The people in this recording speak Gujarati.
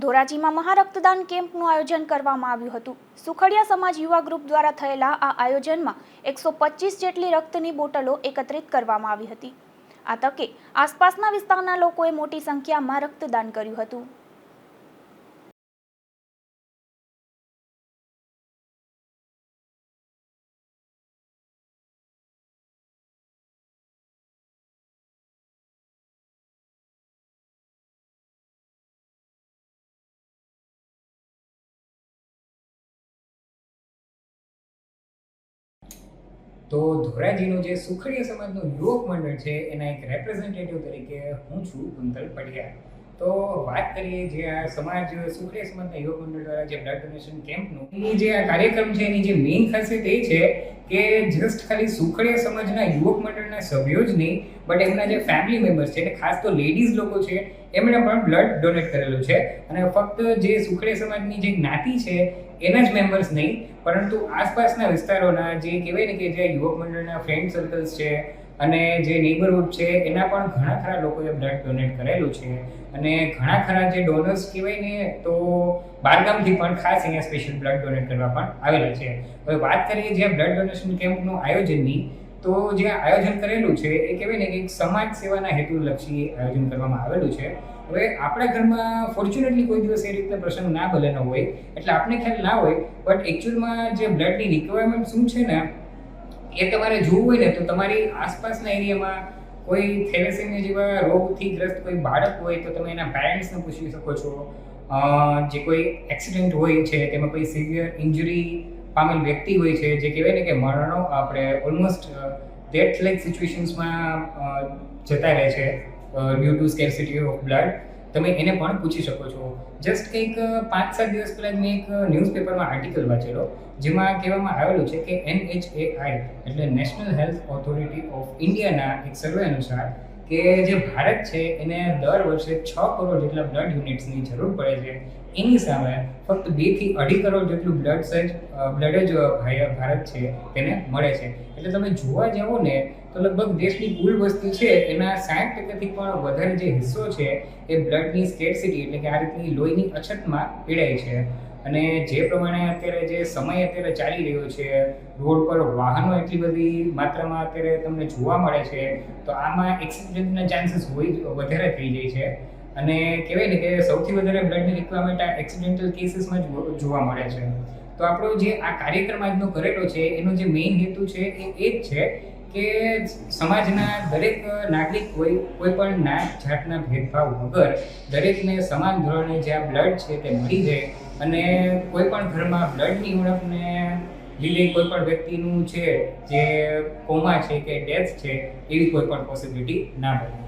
ધોરાજીમાં મહારક્તદાન કેમ્પનું આયોજન કરવામાં આવ્યું હતું. સુખડિયા સમાજ યુવા ગ્રુપ દ્વારા થયેલા આ આયોજનમાં એકસો પચીસ જેટલી રક્તની બોટલો એકત્રિત કરવામાં આવી હતી. આ તકે આસપાસના વિસ્તારના લોકોએ મોટી સંખ્યામાં રક્તદાન કર્યું હતું. તો ધોરાજીનો જે સુખડીયા સમાજનો યુવક મંડળ છે, એના એક રેપ્રેઝેન્ટેટિવ તરીકે હું છું કુંતલ પડિયા તો વાત કરીએ જે આ સમાજ સુખડીયા સમાજના યુવક મંડળ દ્વારા જે બ્લડ ડોનેશન કેમ્પનું એ જે આ કાર્યક્રમ છે, એની જે મેઇન ખાસિયત એ છે કે જસ્ટ ખાલી સુખડે સમાજના યુવક મંડળના સભ્યો જ નહીં બટ એમના જે ફેમિલી મેમ્બર્સ છે, એટલે ખાસ તો લેડીઝ લોકો છે, એમણે પણ બ્લડ ડોનેટ કરેલું છે. અને ફક્ત જે સુખડે સમાજની જે જ્ઞાતિ છે, એના જ મેમ્બર્સ નહીં, પરંતુ આસપાસના વિસ્તારોના જે કહેવાય ને કે જે યુવક મંડળના ફ્રેન્ડ સર્કલ્સ છે અને જે નેબરહુડ છે, એના પણ ઘણા ખરા લોકોએ બ્લડ ડોનેટ કરેલું છે. અને ઘણા ખરા જે ડોનર્સ કહેવાય ને, તો બહારગામથી પણ ખાસ અહીંયા સ્પેશિયલ બ્લડ ડોનેટ કરવા પણ આવેલા છે. હવે વાત કરીએ જે બ્લડ ડોનેશન કેમ્પનું આયોજનની, તો જે આયોજન કરેલું છે, એ કહેવાય ને કે સમાજ સેવાના હેતુલક્ષી આયોજન કરવામાં આવેલું છે. હવે આપણા ઘરમાં ફોર્ચ્યુનેટલી કોઈ દિવસ એ રીતના પ્રસંગ ના ભલેનો હોય, એટલે આપણે ખ્યાલ ના હોય બટ એકચ્યુઅલમાં જે બ્લડની રિક્વાયરમેન્ટ શું છે ને એ તમારે જોવું હોય ને તો તમારી આસપાસના એરિયામાં કોઈ થેલેસેમિયા જેવા રોગથી ગ્રસ્ત કોઈ બાળક હોય તો તમે એના પેરેન્ટ્સને પૂછી શકો છો. જે કોઈ એક્સિડન્ટ હોય છે, તેમાં કોઈ સિવિયર ઇન્જરી પામેલ વ્યક્તિ હોય છે, જે કહેવાય ને કે મરણો આપણે ઓલમોસ્ટ ડેથ લાઈક સિચ્યુએશન્સમાં જતા રહે છે due to scarcity of blood તમે એને પણ પૂછી શકો છો. જસ્ટ કંઈક પાંચ સાત દિવસ પહેલાં મેં એક ન્યૂઝપેપરમાં આર્ટિકલ વાંચેલો, જેમાં કહેવામાં આવેલું છે કે એનએચએઆઈ એટલે નેશનલ હેલ્થ ઓથોરિટી ઓફ ઇન્ડિયાના એક સર્વે અનુસાર કે જે ભારત છે, એને દર વર્ષે છ કરોડ જેટલા બ્લડ યુનિટ્સની જરૂર પડે છે. એની સામે ફક્ત બેથી અઢી કરોડ જેટલું બ્લડ સર્જ બ્લડ જ ભારત છે, તેને મળે છે. એટલે તમે જોવા જાઓ ને, તો લગભગ દેશની કુલ વસ્તી છે, એના સાઠ ટકાથી પણ વધારે જે હિસ્સો છે, એ બ્લડની સ્કેરસિટી એટલે કે આ રીતની લોહીની અછતમાં પીડાય છે. અને જે પ્રમાણે અત્યારે જે સમય અત્યારે ચાલી રહ્યો છે, રોડ પર વાહનો એટલી બધી માત્રામાં અત્યારે તમને જોવા મળે છે, તો આમાં એક્સિડન્ટના ચાન્સીસ હોય વધારે થઈ જાય છે. અને કહેવાય ને કે સૌથી વધારે બ્લડની રિક્વાયરમેન્ટ આ એક્સિડેન્ટલ કેસીસમાં જ જોવા મળે છે. તો આપણો જે આ કાર્યક્રમ આજનો કરેલો છે, એનો જે મેઇન હેતુ છે, એ એ જ છે કે સમાજના દરેક નાગરિક કોઈ કોઈ પણ નાત જાતના ભેદભાવ વગર દરેકને સમાન ધોરણે જે આ બ્લડ છે તે મળી જાય અને કોઈ પણ ઘરમાં બ્લડની ઉણપને લીધે કોઈ પણ વ્યક્તિનું છે જે કોમા છે કે ડેથ છે, એવી કોઈ પણ પોસિબિલિટી ના બને